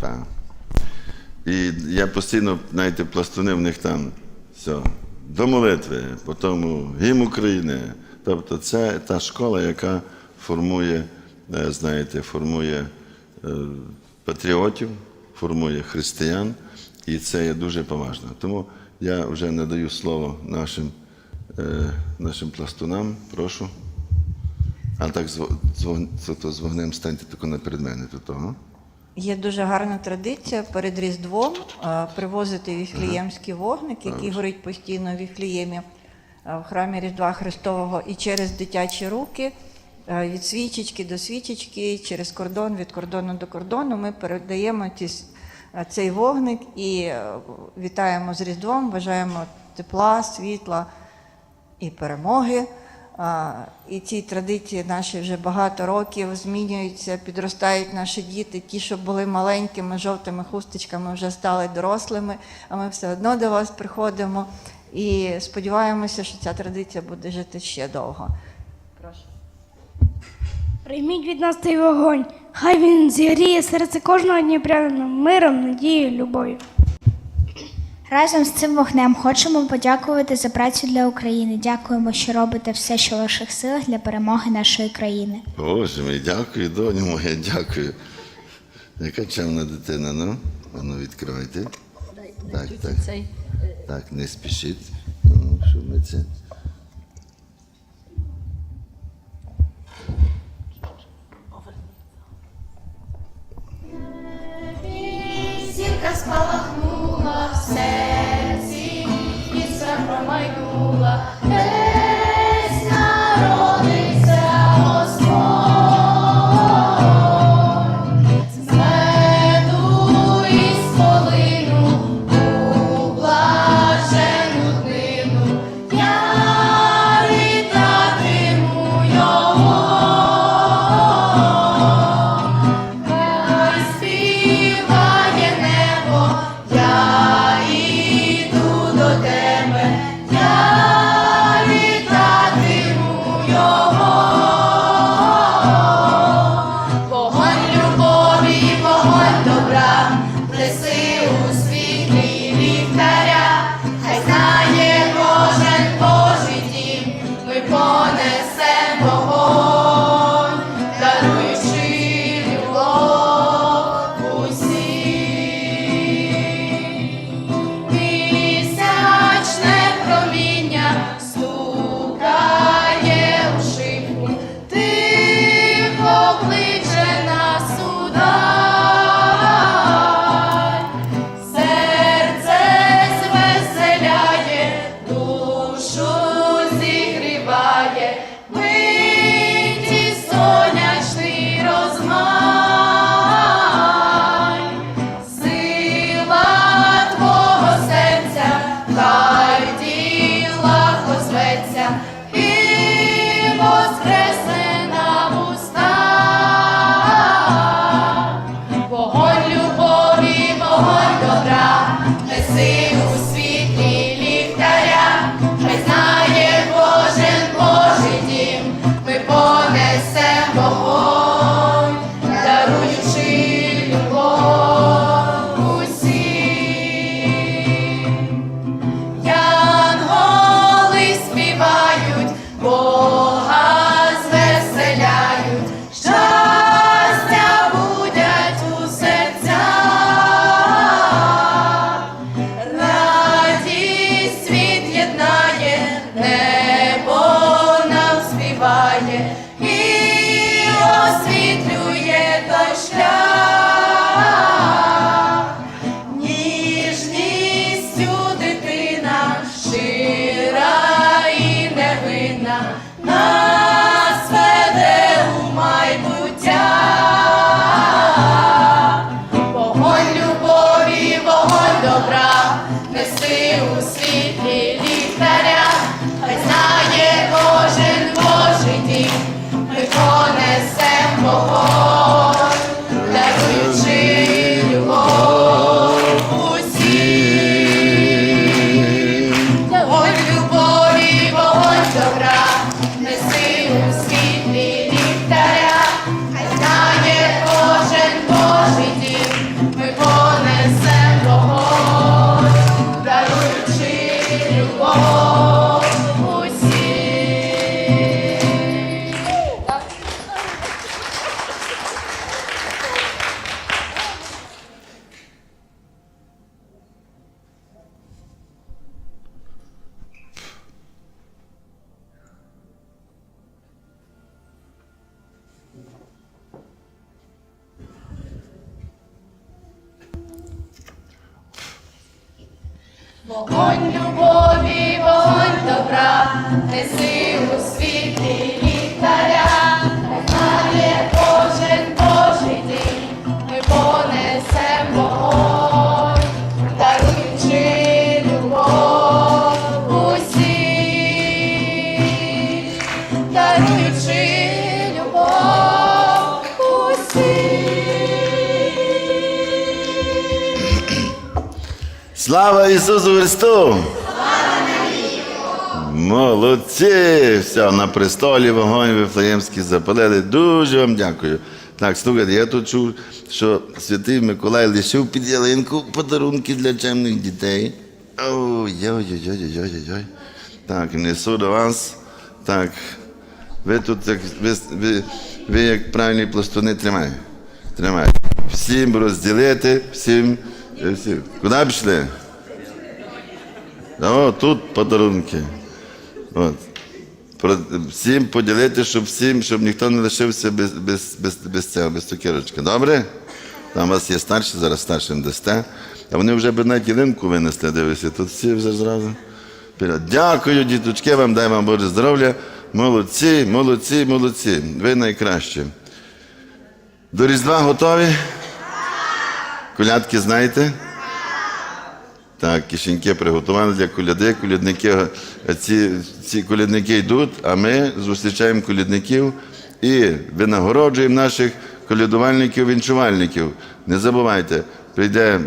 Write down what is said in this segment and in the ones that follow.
Так. І я постійно, знаєте, пластуни в них там все, до молитви, потім гімн України. Тобто це та школа, яка формує, е, знаєте, формує е, патріотів, формує християн, і це є дуже поважно. Тому я вже надаю слово нашим, е, нашим пластунам, прошу. А так з, з, це з вогнем станьте тако наперед мене. Тут, того. Є дуже гарна традиція перед Різдвом е, привозити віфліємський вогник, який горить постійно в Віфліємі е, в храмі Різдва Христового, і через дитячі руки, е, від свічечки до свічечки, через кордон, від кордону до кордону, ми передаємо цей вогник і вітаємо з Різдвом, бажаємо тепла, світла і перемоги. І ці традиції наші вже багато років змінюються, підростають наші діти. Ті, що були маленькими жовтими хусточками, вже стали дорослими, а ми все одно до вас приходимо і сподіваємося, що ця традиція буде жити ще довго. Прошу. Прийміть від нас цей вогонь. Хай він зігріє серце кожного дніпрянина миром, надією, любов'ю. Разом з цим вогнем хочемо подякувати за працю для України. Дякуємо, що робите все, що в ваших силах для перемоги нашої країни. Боже мій, дякую, доню моя, дякую. Яка чемна дитина, ну? Ану, відкривайте. Так, так. Так, не спішіть. Ну, щоб ми це. Вогонь любові, вогонь добра, неси у світлі ліхтаря, знає кожен Божий день, ми понесем вогонь, даруючи любов усім, даруючи Слава Ісусу Христу! Молодці! Все, на престолі вогонь Вифлеємський запалили. Дуже вам дякую. Так, слухайте, я тут чув, що святий Миколай лишив під ялинку подарунки для чемних дітей. Ой-ой-ой-ой-ой-ой. Так, несу до вас. Так. Ви тут ви, ви, ви як правильні пластуни тримай. Тримай. Всім розділити, всім. Куди пішли? О, тут подарунки. От. Всім поділити, щоб всім, щоб ніхто не лишився без, без, без, без цього, без цукерочки. Добре? Там у вас є старші, зараз старшим дасте. А вони вже б навіть ялинку винесли, дивися, тут всі вже зразу. Дякую, діточки, вам дай вам Боже здоров'я. Молодці, молодці, молодці. Ви найкращі. До Різдва готові? Колядки знаєте? Так, кишеньки приготували для коляди. Колядники, е, ці, ці колядники йдуть, а ми зустрічаємо колядників і винагороджуємо наших колядувальників, вінчувальників. Не забувайте, прийде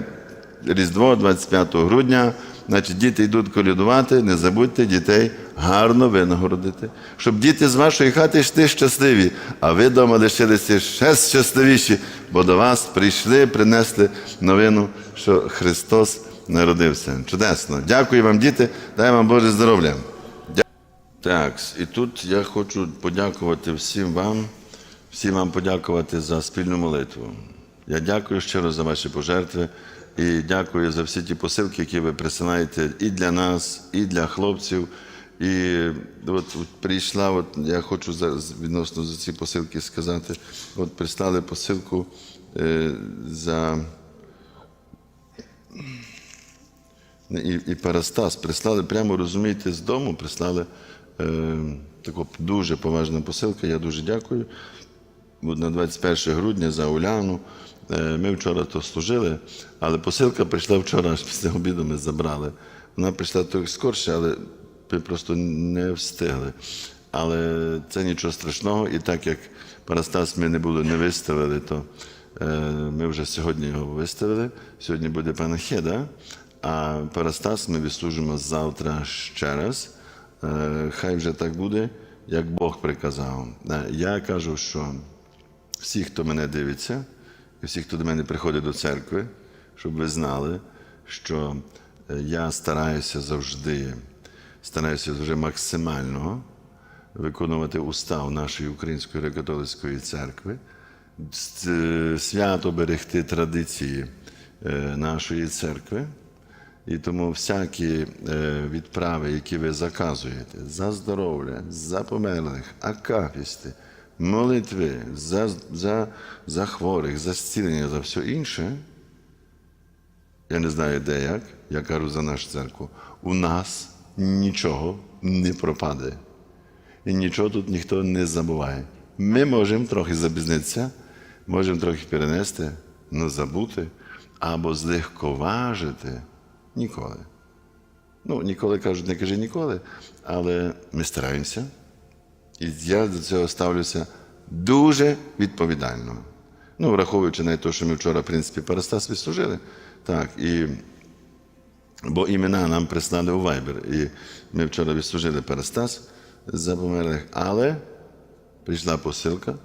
Різдво 25 грудня, значить діти йдуть колядувати, не забудьте дітей гарно винагородити. Щоб діти з вашої хати йшли щасливі, а ви вдома лишилися ще щасливіші, бо до вас прийшли, принесли новину, що Христос народився. Чудесно. Дякую вам, діти, дай вам Боже здоров'я. Так, і тут я хочу подякувати всім вам, всім вам подякувати за спільну молитву. Я дякую щиро за ваші пожертви і дякую за всі ті посилки, які ви присилаєте і для нас, і для хлопців. І от, прийшла, от я хочу зараз відносно за ці посилки сказати. От прислали посилку е, за і, і Парастас прислали прямо, розумієте, з дому, прислали е, таку дуже поважна посилка. Я дуже дякую. От на 21 грудня за Уляну. Е, Ми вчора то служили, але посилка прийшла вчора, аж після обіду ми забрали. Вона прийшла трохи скорше, але ми просто не встигли. Але це нічого страшного. І так як Парастас ми не були, не виставили, то е, ми вже сьогодні його виставили. Сьогодні буде панахида, а Парастас ми відслужимо завтра ще раз. Е, Хай вже так буде, як Бог приказав. Е, Я кажу, що всі, хто мене дивиться, і всі, хто до мене приходить до церкви, щоб ви знали, що е, я стараюся завжди, стараюся завжди максимально виконувати устав нашої Української греко-католицької церкви, е, свято берегти традиції е, нашої церкви. І тому всякі е, відправи, які ви заказуєте за здоров'я, за померлих, акафісти, молитви, за, за, за хворих, за зцілення, за все інше, я не знаю, де як, я кажу за нашу церкву, у нас нічого не пропаде. І нічого тут ніхто не забуває. Ми можемо трохи запізнитися, можемо трохи перенести, але забути або злегковажити ніколи. Ну, ніколи кажуть, не кажи ніколи, але ми стараємося. І я до цього ставлюся дуже відповідально. Ну, враховуючи навіть те, що ми вчора, в принципі, Парастас відслужили. Так, і, бо імена нам прислали у Viber. І ми вчора відслужили Парастас за померлих, але прийшла посилка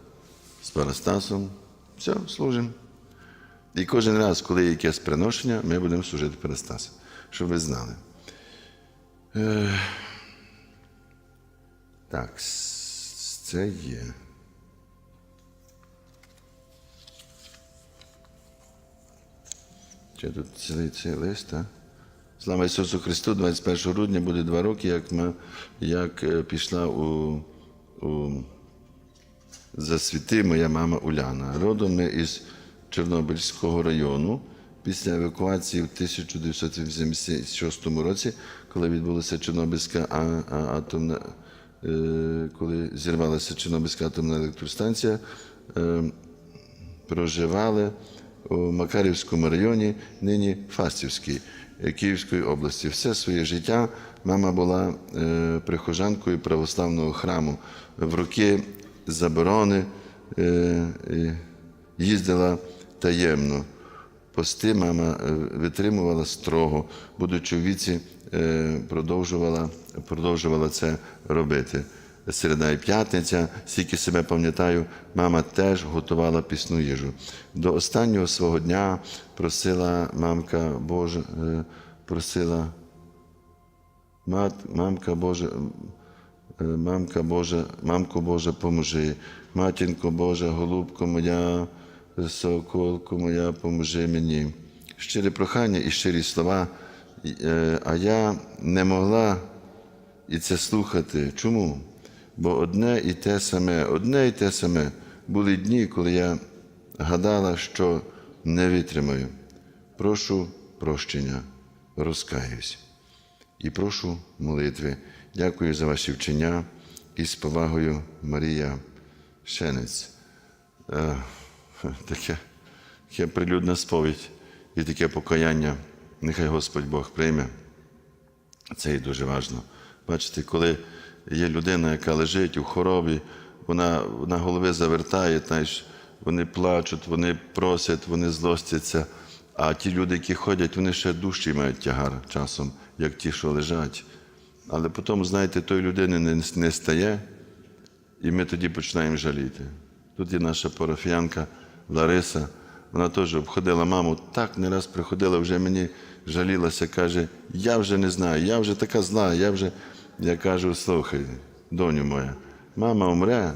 з Парастасом. Все, служимо. І кожен раз, коли є якесь приношення, ми будемо служити Парастасу, щоб ви знали. Так, це є. Чи тут цілий цей лист, так? Слава Ісусу Христу, 21 грудня буде два роки, як, ми, як е, пішла у, у засвіти моя мама Уляна. Родом ми із Чорнобильського району. після евакуації в 1986 році, коли відбулася Чорнобильська атомна, е, коли зірвалася Чорнобильська атомна електростанція, е, проживали у Макарівському районі, нині Фастівській е, Київської області. Все своє життя мама була е, прихожанкою православного храму. В роки заборони е, їздила таємно. Пости мама е, витримувала строго, будучи в віці, продовжувала, продовжувала це робити. Середа і п'ятниця, скільки себе пам'ятаю, мама теж готувала пісну їжу. До останнього свого дня просила мамка Божа, е, просила Мат, мамка Божа, е, мамка Божа, мамко Божа, поможи. Матінко Божа, голубко моя, соколко моя, поможи мені. Щире прохання і щирі слова. Е, А я не могла і це слухати. Чому? Бо одне і те саме, одне і те саме були дні, коли я гадала, що не витримаю. Прошу прощення, розкаюсь і прошу молитви. Дякую за ваші вчення і з повагою Марія Шенець. Е, Таке, таке прилюдна сповідь і таке покаяння. Нехай Господь Бог прийме. Це і дуже важливо. Бачите, коли є людина, яка лежить у хоробі, вона на голови завертає, знаєш, вони плачуть, вони просять, вони злостяться. А ті люди, які ходять, вони ще дужчий мають тягар часом, як ті, що лежать. Але потім, знаєте, той людини не, не стає, і ми тоді починаємо жаліти. Тут є наша парафіянка Лариса, вона теж обходила маму, так не раз приходила, вже мені жалілася, каже, я вже не знаю, я вже така зла, я вже, я кажу, слухай, доню моя, мама умре,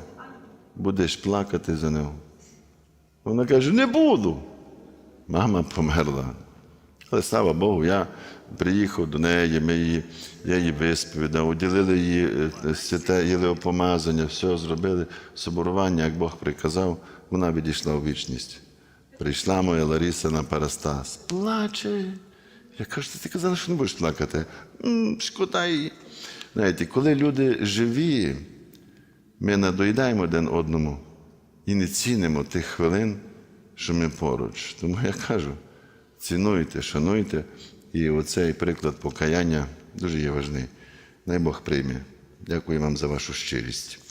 будеш плакати за нього. Вона каже, не буду. Мама померла. Але слава Богу, я приїхав до неї, ми її, я її висповідав, уділили її е, святе єлеопомазання, все зробили, соборування, як Бог приказав, вона відійшла у вічність. Прийшла моя Лариса на Парастас. Плаче. Я кажу, ти казала, що не будеш плакати. «М, Шкода її. Знаєте, коли люди живі, ми надоїдаємо один одному і не цінимо тих хвилин, що ми поруч. Тому я кажу, цінуйте, шануйте, і оцей приклад покаяння дуже є важний. Най Бог прийме. Дякую вам за вашу щирість.